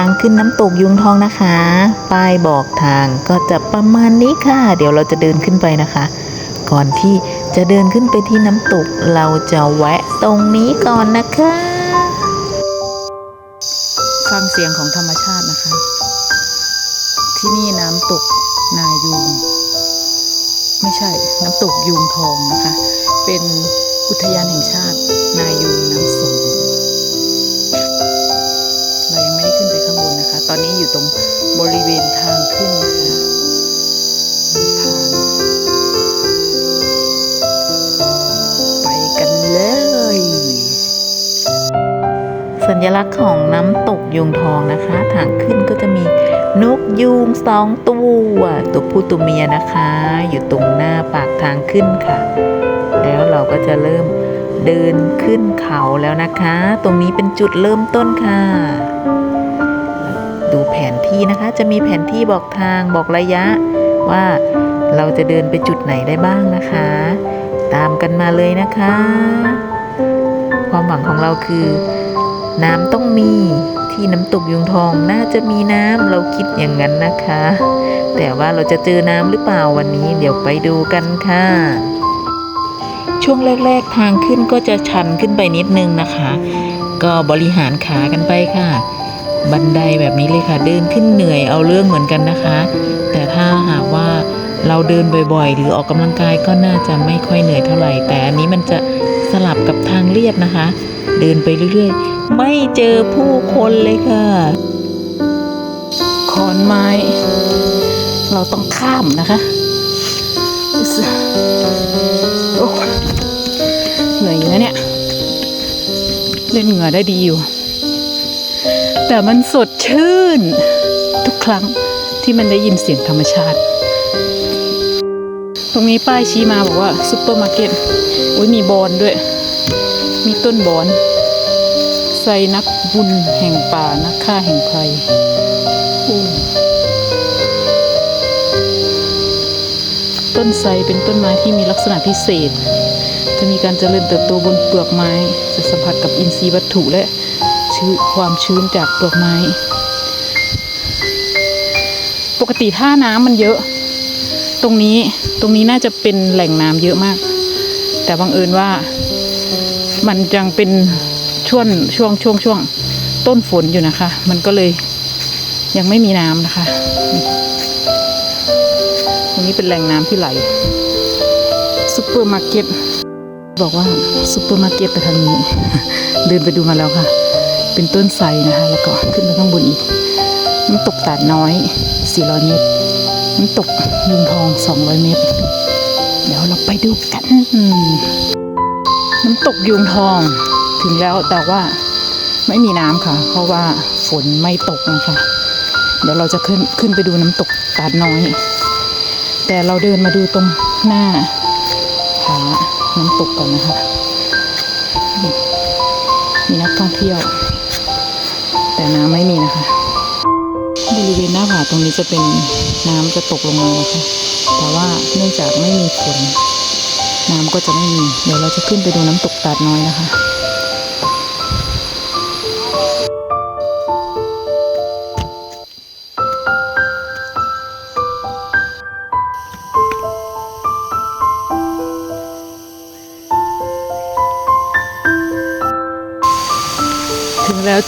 างขึ้นน้ำตกยุงทองนะคะ ป้ายบอกทางก็จะประมาณนี้ค่ะ เดี๋ยวเราจะเดินขึ้นไปนะคะ ก่อนที่จะเดินขึ้นไปที่น้ำตก เราจะแวะตรงนี้ก่อนนะคะ ฟังเสียงของธรรมชาตินะคะ ที่นี่น้ำตกนายูงไม่ใช่น้ำตกยูงทองนะคะ เป็นอุทยานแห่งชาตินายูงน้ำ ลักษณ์ของน้ำตกยงทองนะคะ ทางขึ้นก็จะมีนกยูงสองตัวตัวผู้ตัวเมียนะคะ อยู่ตรงหน้าปากทางขึ้นค่ะ แล้วเราก็จะเริ่มเดินขึ้นเขาแล้วนะคะ ตรงนี้เป็นจุดเริ่มต้นค่ะ ดูแผนที่นะคะจะมีแผนที่บอกทางบอกระยะว่าเราจะเดินไปจุดไหนได้บ้างนะคะ ตามกันมาเลยนะคะ ความหวังของเราคือ น้ำต้องมีที่น้ำตกยุงทองน่าจะมีน้ำเราคิดอย่างนั้นนะคะ แต่ว่าเราจะเจอน้ำหรือเปล่าวันนี้ เดี๋ยวไปดูกันค่ะ ช่วงแรก ๆ ทางขึ้นก็จะชันขึ้นไปนิดนึงนะคะ ก็บริหารขากันไปค่ะ บันไดแบบนี้เลยค่ะเดินขึ้นเหนื่อยเอาเรื่องเหมือนกันนะคะ แต่ถ้าหากว่าเราเดินบ่อยๆ หรือออกกำลังกายก็น่าจะไม่ค่อยเหนื่อยเท่าไหร่ แต่อันนี้มันจะสลับกับทางเลียบนะคะ เดินไปเรื่อยๆ ไม่เจอผู้คนเลยค่ะ ขอนไม้ เราต้องข้ามนะคะเหนื่อยอยู่นะเนี่ย เล่นเหงื่อได้ดีอยู่ แต่มันสดชื่น ทุกครั้งที่มันได้ยินเสียงธรรมชาติ ตรงนี้ป้ายชี้มาบอกว่าซุปเปอร์มาร์เก็ต อุ้ยมีบอนด้วย มีต้นบอน ไซนักบุญแห่งป่านักฆ่าแห่งภัยต้นไทรเป็นต้นไม้ที่มีลักษณะพิเศษ จะมีการเจริญเติบโตบนเปลือกไม้ จะสัมผัสกับอินทรีย์วัตถุและชื้นความชื้นจากเปลือกไม้ ปกติถ้าน้ำมันเยอะ ตรงนี้ตรงนี้น่าจะเป็นแหล่งน้ำเยอะมาก แต่บังเอิญว่ามันยังเป็น ช่วงช่วงช่วงช่วงต้นฝนอยู่นะคะ มันก็เลยยังไม่มีน้ำนะคะนี่ตรงนี้เป็นแหล่งน้ำที่ไหลซุปเปอร์มาร์เก็ตบอกว่าซุปเปอร์มาร์เก็ตไปทางนี้ เดินไปดูมาแล้วค่ะ เป็นต้นไทรนะคะ แล้วก็ขึ้นไปข้างบนอีกน้ำตกตาดน้อย 400 เมตรน้ำตกยุงทอง 200 เมตร เดี๋ยวเราไปดูกัน น้ำตกยุงทอง ถึงแล้วแต่ว่าไม่มีน้ำค่ะ เพราะว่าฝนไม่ตกนะคะ เดี๋ยวเราจะขึ้นขึ้นไปดูน้ำตกตาดน้อย แต่เราเดินมาดูตรงหน้าผาน้ำตกก่อนนะคะ มีนักท่องเที่ยว แต่น้ำไม่มีนะคะ บริเวณหน้าผาตรงนี้จะเป็นน้ำจะตกลงมานะคะแต่ว่าเนื่องจากไม่มีฝนน้ำก็จะไม่มี เดี๋ยวเราจะขึ้นไปดูน้ำตกตาดน้อยนะคะ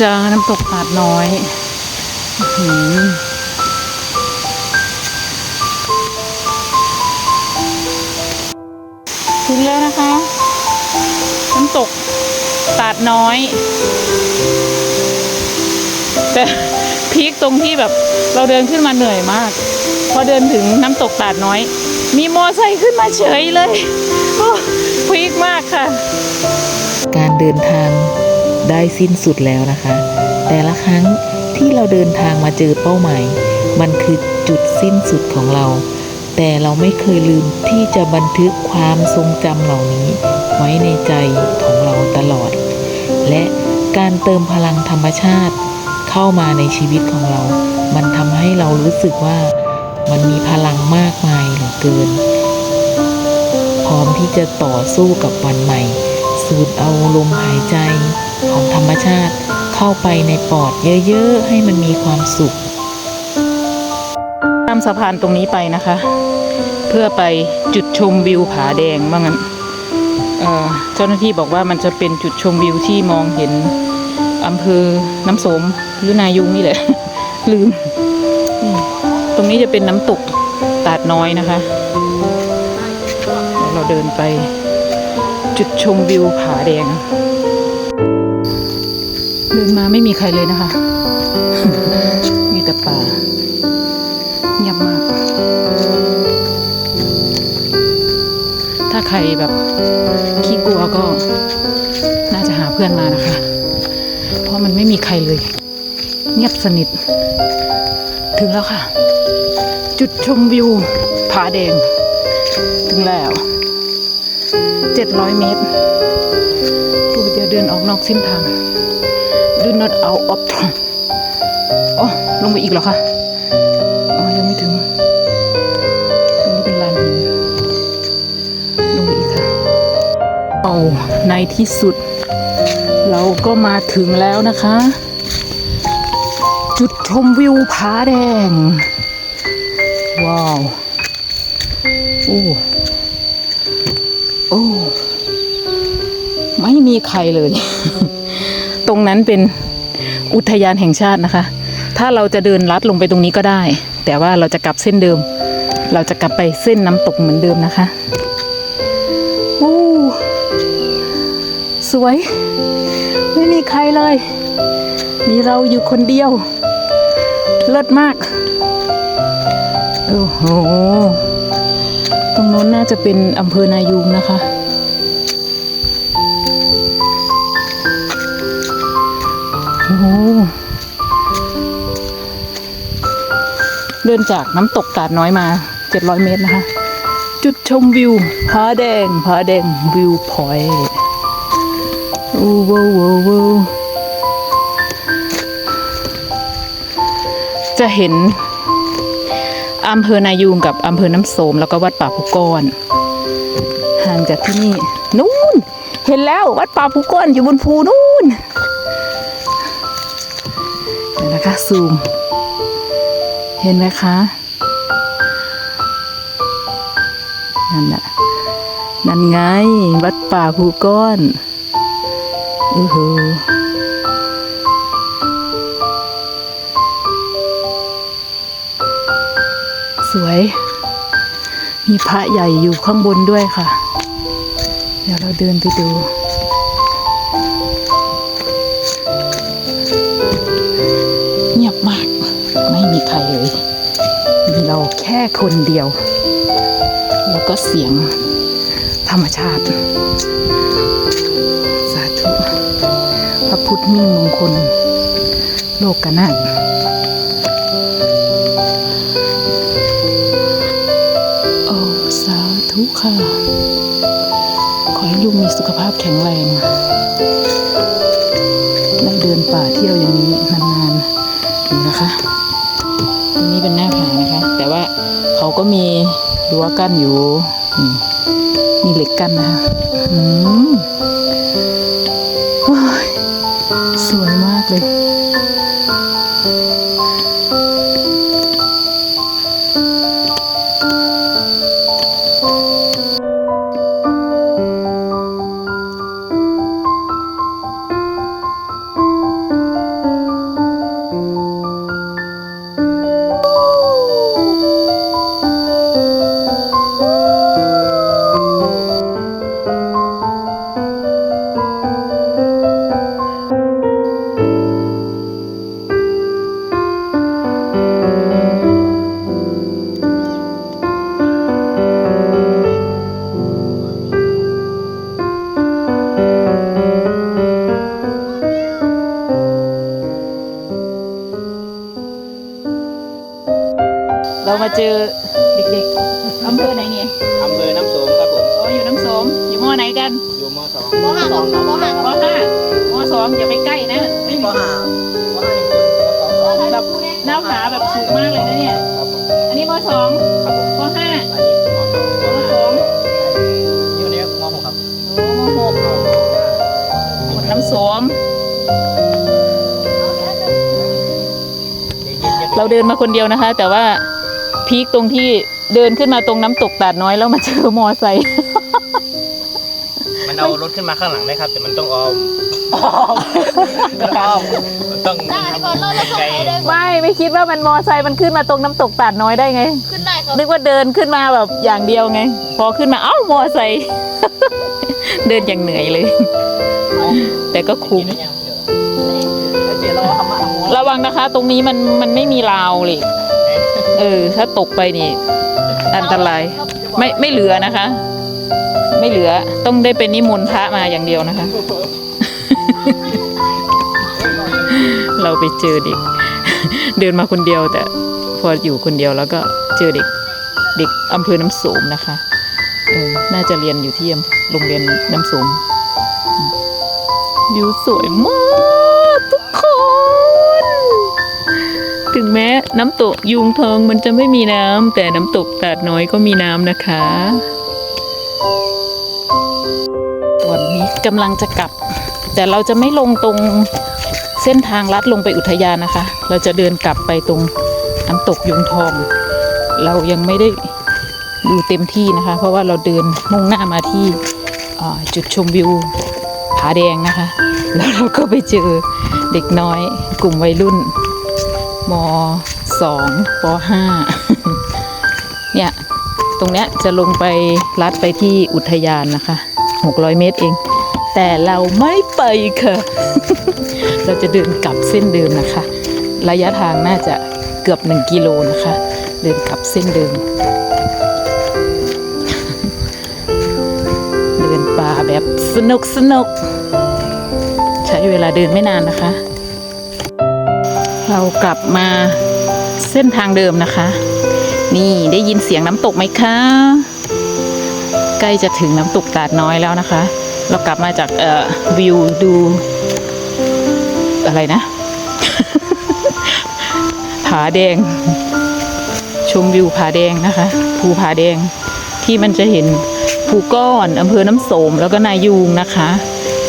ถึงแล้วจ้าน้ำตกตาดน้อยถึงแล้วนะคะ น้ำตกตาดน้อย แต่พีคตรงที่แบบเราเดินขึ้นมาเหนื่อยมาก พอเดินถึงน้ำตกตาดน้อย มีมอไซค์ขึ้นมาเฉยเลยพีคมากค่ะ การเดินทาง ได้สิ้นสุดแล้วนะคะ แต่ละครั้งที่เราเดินทางมาเจอเป้าหมาย มันคือจุดสิ้นสุดของเรา แต่เราไม่เคยลืมที่จะบันทึกความทรงจำเหล่านี้ ไว้ในใจของเราตลอด และการเติมพลังธรรมชาติ เข้ามาในชีวิตของเรา มันทำให้เรารู้สึกว่ามันมีพลังมากมายเหลือเกิน พร้อมที่จะต่อสู้กับวันใหม่ สูดเอาลมหายใจ มชาติเข้าไปในปอดเยอะๆ ให้มันมีความสุขข้ามสะพานตรงนี้ไปนะคะ เพื่อไปจุดชมวิวผาแดงว่างั้นเจ้าหน้าที่บอกว่ามันจะเป็นจุดชมวิวที่มองเห็นอำเภอน้ำสมหรือนายุงนี่แหละ ลืม ตรงนี้จะเป็นน้ำตกตาดน้อยนะคะ เราเดินไปจุดชมวิวผาแดง เดินมาไม่มีใครเลยนะคะ มีแต่ป่าเงียบมาก ถ้าใครแบบขี้กลัวก็น่าจะหาเพื่อนมานะคะ เพราะมันไม่มีใครเลย เงียบสนิท ถึงแล้วค่ะ จุดชมวิวผาแดง ถึงแล้ว 700 เมตรโอ้อย่าเดินออกนอกเส้นทาง Do not out of town อ๋อลงไปอีกเหรอคะอ๋อยังไม่ถึง ตรงนี้เป็นลานหินลงไปอีกค่ะโอ้ในที่สุด เราก็มาถึงแล้วนะคะ จุดชมวิวผาแดง ว้าว โอ้ โอ้ ไม่มีใครเลย ตรงนั้นเป็นอุทยานแห่งชาตินะคะ ถ้าเราจะเดินลัดลงไปตรงนี้ก็ได้ แต่ว่าเราจะกลับเส้นเดิม เราจะกลับไปเส้นน้ำตกเหมือนเดิมนะคะโอ้สวย ไม่มีใครเลย มีเราอยู่คนเดียว เลิศมาก โอ้โห ตรงโน้นน่าจะเป็นอำเภอนายูงนะคะ เดินจากน้ำตกตาดน้อยมา 700 เมตรนะคะ จุดชมวิวผาแดงผาแดงวิวพอยต์โอ้โหโว้โหจะเห็นอำเภอนายูงกับอำเภอน้ำโสมแล้วก็วัดป่าภูก้อนห่างจากที่นี่นู่น เห็นแล้ววัดป่าภูก้อนอยู่บนภูนู่นนะคะซูม เห็นไหมคะนั่นน่ะนั่นไง วัดป่าภูก้อนอือหือสวย มีพระใหญ่อยู่ข้างบนด้วยค่ะ เดี๋ยวเราเดินไปดูเงียบมาก ไม่มีใครเลย เราแค่คนเดียว แล้วก็เสียงธรรมชาติ สาธุ พระพุทธมิ่งมงคล โลกกนาถโอ้สาธุค่ะ ขอให้ลุงมีสุขภาพแข็งแรง ได้เดินป่าเที่ยวอย่างนี้ ก็มีรั้วกั้นอยู่นี่มีเหล็กกั้นนะคะอืมสวยมากเลย มาเจอเด็กๆอำเภอไหนเนี่ยอำเภอน้ำโสมครับผมโอ้อยู่น้ำสมอยู่มอไหนกันอยู่มสองมห้าสองครับมห้ามห้ามสองอย่าไปใกล้นะไม่มีมห้ามห้าหนึ่งคนมสองสองแบบหน้าผาแบบสูงมากเลยนะเนี่ยครับผมอันนี้มสองครับผมมห้าอันนี้มสองมสองอยู่ในมหกครับโอ้มหกหมดน้ำสมเราเดินมาคนเดียวนะคะ แต่ว่า พีคตรงที่เดินขึ้นมาตรงน้ำตกตาดน้อยแล้วมาเจอมอไซค์มันเอารถขึ้นมาข้างหลังได้ครับ แต่มันต้องออมมันต้องออมมันต้องได้ก่อนเราเราส่งไปได้ก่อนไม่ไม่คิดว่ามันมอไซค์มันขึ้นมาตรงน้ำตกตาดน้อยได้ไง ขึ้นได้ครับนึกว่าเดินขึ้นมาแบบอย่างเดียวไง พอขึ้นมาเอ้ามอไซค์เดินอย่างเหนื่อยเลย แต่ก็คุ้มได้ยังเดี๋ยวเดี๋ยวเราทำมาทำม้วนระวังนะคะ ตรงนี้มันมันไม่มีราวเลย เออ ถ้าตกไปนี่ อันตราย ไม่ไม่เหลือนะคะ ไม่เหลือต้องได้เป็นนิมนต์พระมาอย่างเดียวนะคะ เราไปเจอเด็ก เดินมาคนเดียวแต่พออยู่คนเดียวแล้วก็เจอเด็กเด็กอำเภอน้ำโสมนะคะเออน่าจะเรียนอยู่ที่อำโรงเรียนน้ำโสมอืมวิวสวยมาก ถึงแม้น้ำตกยุงทองมันจะไม่มีน้ำแต่น้ำตกตาดน้อยก็มีน้ำนะคะวันนี้กำลังจะกลับ แต่เราจะไม่ลงตรงเส้นทางลัดลงไปอุทยานนะคะ เราจะเดินกลับไปตรงน้ำตกยุงทอง เรายังไม่ได้ดูเต็มที่นะคะ เพราะว่าเราเดินมุ่งหน้ามาที่จุดชมวิวผาแดงนะคะ แล้วเราก็ไปเจอเด็กน้อยกลุ่มวัยรุ่น มสองปห้าเนี่ยตรงเนี้ยจะลงไปลัดไปที่อุทยานนะคะ600เมตรเอง แต่เราไม่ไปค่ะ เราจะเดินกลับเส้นเดิมนะคะ ระยะทางน่าจะเกือบ1กิโลนะคะ เดินกลับเส้นเดิม เดินป่าแบบสนุกสนุกใช้เวลาเดินไม่นานนะคะ เรากลับมาเส้นทางเดิมนะคะ นี่ได้ยินเสียงน้ำตกไหมคะ ใกล้จะถึงน้ำตกตาดน้อยแล้วนะคะ เรากลับมาจากเอ่อวิวดู อะไรนะ ผาแดง ชมวิวผาแดงนะคะ ภูผาแดงที่มันจะเห็นภูก้อนอำเภอน้ำโสมแล้วก็นายูงนะคะ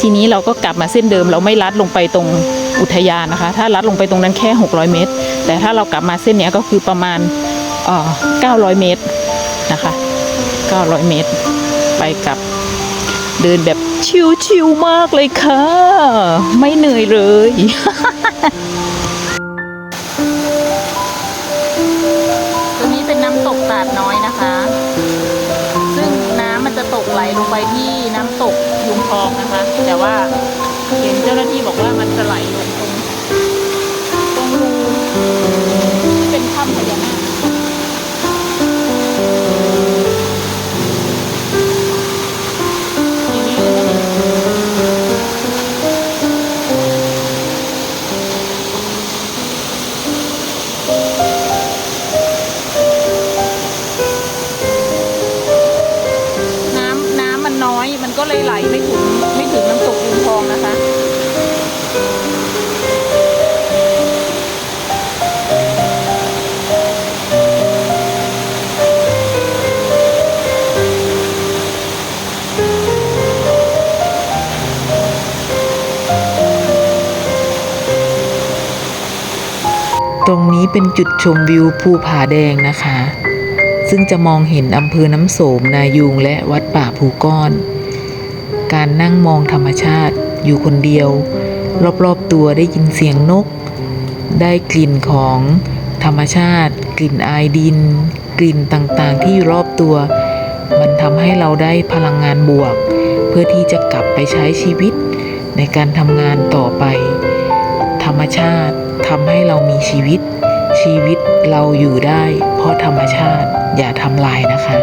ทีนี้เราก็กลับมาเส้นเดิมเราไม่ลัดลงไปตรง อุทยานนะคะ ถ้าลัดลงไปตรงนั้นแค่ 600 เมตร แต่ถ้าเรากลับมาเส้นนี้ก็คือประมาณเอ่อ900 เมตรนะคะ 900 เมตร ไปกลับเดินแบบชิวๆมากเลยค่ะ ไม่เหนื่อยเลยตรงนี้เป็นน้ำตกตาดน้อยนะคะ ซึ่งน้ำมันจะตกไหลลงไปที่น้ำตกยุงทองนะคะ แต่ว่าเห็นเจ้าหน้าที่บอกว่ามันจะไหลลง นี้เป็นจุดชมวิวภูผาแดงนะคะ ซึ่งจะมองเห็นอำเภอน้ำโสมนายูงและวัดป่าภูก้อน การนั่งมองธรรมชาติอยู่คนเดียว รอบๆตัวได้ยินเสียงนก ได้กลิ่นของธรรมชาติ กลิ่นอายดิน กลิ่นต่างๆ ที่อยู่รอบตัว มันทำให้เราได้พลังงานบวก เพื่อที่จะกลับไปใช้ชีวิตในการทำงานต่อไป ธรรมชาติทำให้เรามีชีวิต ชีวิตเราอยู่ได้เพราะธรรมชาติอย่าทำลายนะคะ